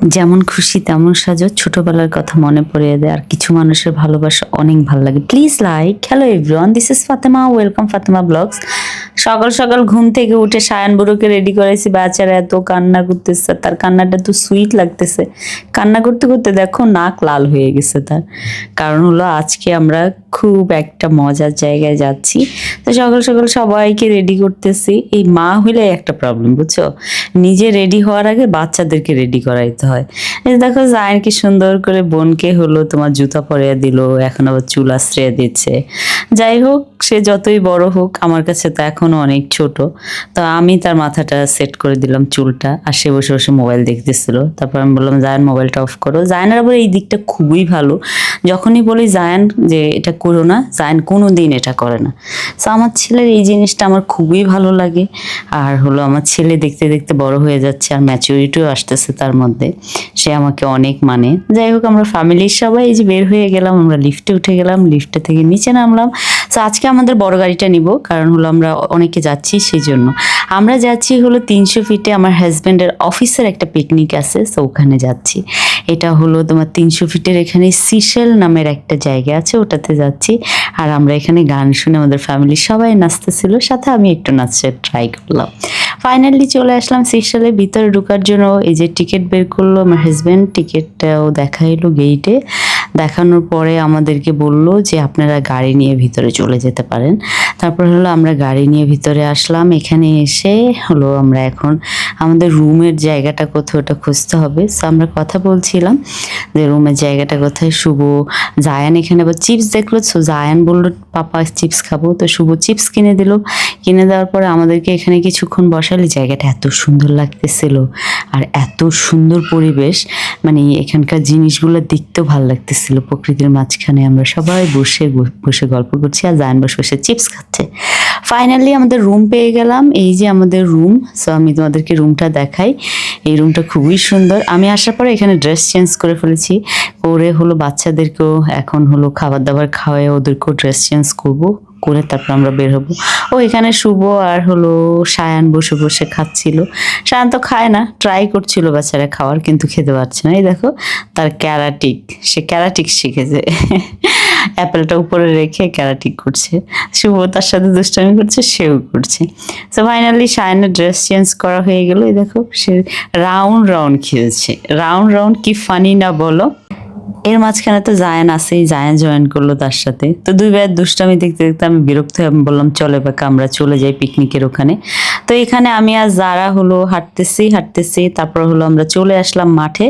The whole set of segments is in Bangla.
যেমন খুশি তেমন সাজো। ছোটবেলার কথা মনে পড়িয়ে দেয়। আর কিছু মানুষের ভালোবাসা অনেক ভালো লাগে। Please like hello everyone this is Fatema welcome Fatema blogs সকাল সকাল ঘুম থেকে উঠে সায়ান বুড়োকে রেডি করেছি বাচ্চারা এত কান্না করতেছে, তার কান্নাটা তো সুইট লাগতেছে। কান্না করতে করতে দেখো নাক লাল হয়ে গেছে তার। কারণ হলো আজকে আমরা খুব একটা মজার জায়গায় যাচ্ছি। তো সকাল সকাল সবাইকে রেডি করতেছি। এই মা হইলে একটা প্রবলেম বুঝছ? নিজে রেডি হওয়ার আগে বাচ্চাদেরকে রেডি করাইতে হয়। দেখো জায়ন কি সুন্দর করে বোনকে হলো তোমার জুতা পরিয়ে দিল, এখন আবার চুল আশ্রয় দিচ্ছে। যাই হোক, সে যতই বড় হোক, আমার কাছে তো এখনও অনেক ছোট। তো আমি তার মাথাটা সেট করে দিলাম চুলটা আর সে বসে বসে মোবাইল দেখতেছিল। তারপর আমি বললাম, জায়ান মোবাইলটা অফ করো। জায়ানের আবার এই দিকটা খুবই ভালো। যখনই বলি জায়ান যে এটা করো না, জায়ান কোনো দিন এটা করে না। তো আমার ছেলের এই জিনিসটা আমার খুবই ভালো লাগে। আর হলো আমার ছেলে দেখতে দেখতে বড় হয়ে যাচ্ছে আর ম্যাচুরিটিও আসতেছে তার মধ্যে। সে আমাকে অনেক মানে। যাই হোক, আমরা ফ্যামিলির সবাই এই যে বের হয়ে গেলাম, আমরা লিফটে উঠে গেলাম। লিফটে থেকে নিচে নামলাম। তো আজকে আমাদের বড় গাড়িটা নিব, কারণ হলো আমরা অনেকে যাচ্ছি সেই জন্য। আমরা যাচ্ছি হলো তিনশো ফিটে আমার হাজব্যান্ডের অফিসের একটা পিকনিক আছে সো ওখানে যাচ্ছি। এটা হলো তোমার তিনশো ফিটের এখানে সিশেল নামের একটা জায়গা আছে, ওটাতে যাচ্ছি। আর আমরা এখানে গান শুনে আমাদের ফ্যামিলির সবাই নাচতেছিল, সাথে আমি একটু নাচতে ট্রাই করলাম। ফাইনালি চলে আসলাম সিশেলের ভিতরে ঢোকার জন্য এই যে টিকিট বের করল, আমার হাজব্যান্ড টিকিটটাও দেখাইলো গেইটে দেখানোর পরে আমাদেরকে বলল যে, আপনারা গাড়ি নিয়ে ভিতরে চলে যেতে পারেন। তারপর হলো আমরা গাড়ি নিয়ে ভিতরে আসলাম। এখানে এসে হলো আমরা এখন আমাদের রুমের জায়গাটা কোথাও ওটা খুঁজতে হবে। সো আমরা কথা বলছিলাম যে, রুমের জায়গাটা কোথায়? শুভ, জায়ান এখানে আবার চিপস দেখল। সো জায়ান বলল, পাপা, চিপস খাব। তো শুভ চিপস কিনে দিল। কিনে দেওয়ার পরে আমাদেরকে এখানে কিছুক্ষণ বসালে জায়গাটা এত সুন্দর লাগতেছিল আর এত সুন্দর পরিবেশ। মানে এখানকার জিনিসগুলো দেখতেও ভালো লাগতেছিল। প্রকৃতির মাঝখানে। আমরা সবাই বসে বসে গল্প করছি আর জায়ন বসে বসে চিপস খাচ্ছে। ফাইনালি আমাদের রুম পেয়ে গেলাম। এই যে আমাদের রুম সো আমি তোমাদেরকে রুমটা দেখাই। এই রুমটা খুবই সুন্দর। আমি আসার পরে এখানে ড্রেস চেঞ্জ করে ফেলেছি। করে হলো বাচ্চাদেরকেও, এখন হলো খাবার দাবার খাওয়াই ওদেরকেও ড্রেস চেঞ্জ করব। করে তারপর আমরা বের হব। ও, এখানে শুভ আর হলো সায়ান বসে বসে খাচ্ছিল। সায়ান তো খায় না ট্রাই করছিল বাচ্চারা খাওয়ার, কিন্তু খেতে পারছে না। এই দেখো, তার ক্যারাটিক, সে ক্যারাটিক শিখেছে। অ্যাপেলটা উপরে রেখে ক্যারাটিক করছে। শুভ তার সাথে দুষ্টামি করছে, সেও করছে। তো ফাইনালি সায়নের ড্রেস চেঞ্জ করা হয়ে গেল। এই দেখো, সে রাউন্ড রাউন্ড খেলছে। রাউন্ড রাউন্ড কি ফানি না বলো। এর মাঝখানে তো জায়ান আছেই, জায়ান জয়েন করল তার সাথে। তো দুই ভাইয়ের দুষ্টামি দেখতে দেখতে আমি বিরক্ত হয়ে আমি বললাম, চলে বাকা আমরা চলে যাই পিকনিকের ওখানে। তো এখানে আমি আর যারা হলো হাঁটতেছি হাঁটতেছি, তারপর হলো আমরা চলে আসলাম মাঠে।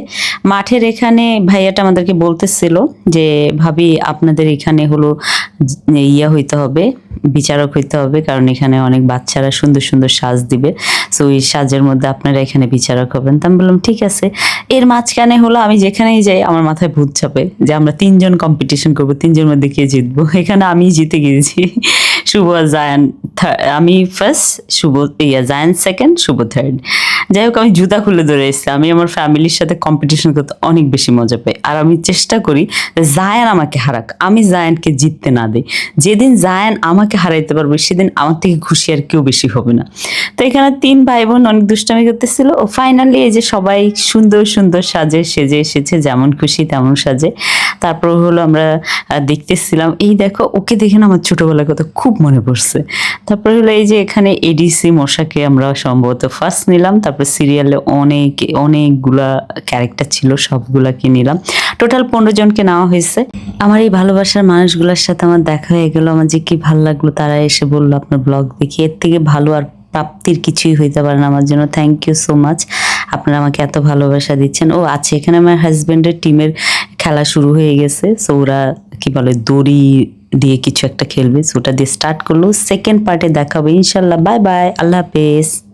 মাঠের এখানে ভাইয়াটা আমাদেরকে বলতেছিল যে, ভাবি, আপনাদের এখানে হলো ইয়া হইতে হবে, বিচারক হইতে হবে, কারণ এখানে অনেক বাচ্চারা সুন্দর সুন্দর সাজ দিবে। সো ওই সাজের মধ্যে আপনারা এখানে বিচারক হবেন। তো আমি বললাম, ঠিক আছে। এর মাঝখানে হলো আমি যেখানেই যাই, আমার মাথায় ভূত ছাপে যে আমরা তিনজন কম্পিটিশন করব তিনজন মধ্যে কে জিতবো? এখানে আমি জিতে গিয়েছি। শুভ জায়ান আমি first Shubho, yeah, Zayan second Shubho third যাই হোক, আমি জুতা খুলে ধরে এসেছি আমি আমার ফ্যামিলির সাথে কম্পিটিশন করতে অনেক বেশি মজা পাই। আর আমি চেষ্টা করি জায়ান আমাকে হারাক। আমি জায়ানকে জিততে না দিই। যেদিন জায়ান আমাকে হারাইতে পারবে, সেদিন আমার থেকে খুশি আর কেউ বেশি হবে না। তো এখানে তিন ভাই বোন অনেক দুষ্টামি করতেছিল। ও ফাইনালি এই যে সবাই সুন্দর সুন্দর সাজে, সেজে এসেছে। যেমন খুশি, তেমন সাজে। তারপর হলো আমরা দেখতেছিলাম, এই দেখো, ওকে দেখে না আমার ছোটবেলার কথা খুব মনে পড়ছে। তারপরে হলো এই যে এখানে এডিসি মশাকে আমরা সম্ভবত ফার্স্ট নিলাম, তারপর সিরিয়ালে অনেক, অনেকগুলা ক্যারেক্টার ছিল, সবগুলাকে নিলাম। টোটাল পনেরো জনকে নেওয়া হয়েছে। আমার এই ভালোবাসার মানুষগুলোর সাথে আমার দেখা হয়ে গেলো, আমার যে কি ভালো লাগল, তারা এসে বলল আপনার ব্লগ দেখি। এর থেকে ভালো আর প্রাপ্তির কিছুই হইতে পারে না আমার জন্য। থ্যাংক ইউ সো মাচ আপনারা আমাকে এত ভালোবাসা দিচ্ছেন। ও আছে এখানে আমার হাজবেন্ডের টিমের খেলা শুরু হয়ে গেছে। সো ওরা কি বলে, দড়ি দিয়ে কিছু একটা খেলবে। সো দিয়ে স্টার্ট করল। সেকেন্ড পার্টে দেখাবো। ইনশাল্লাহ বাই বাই আল্লাহ হাফেজ।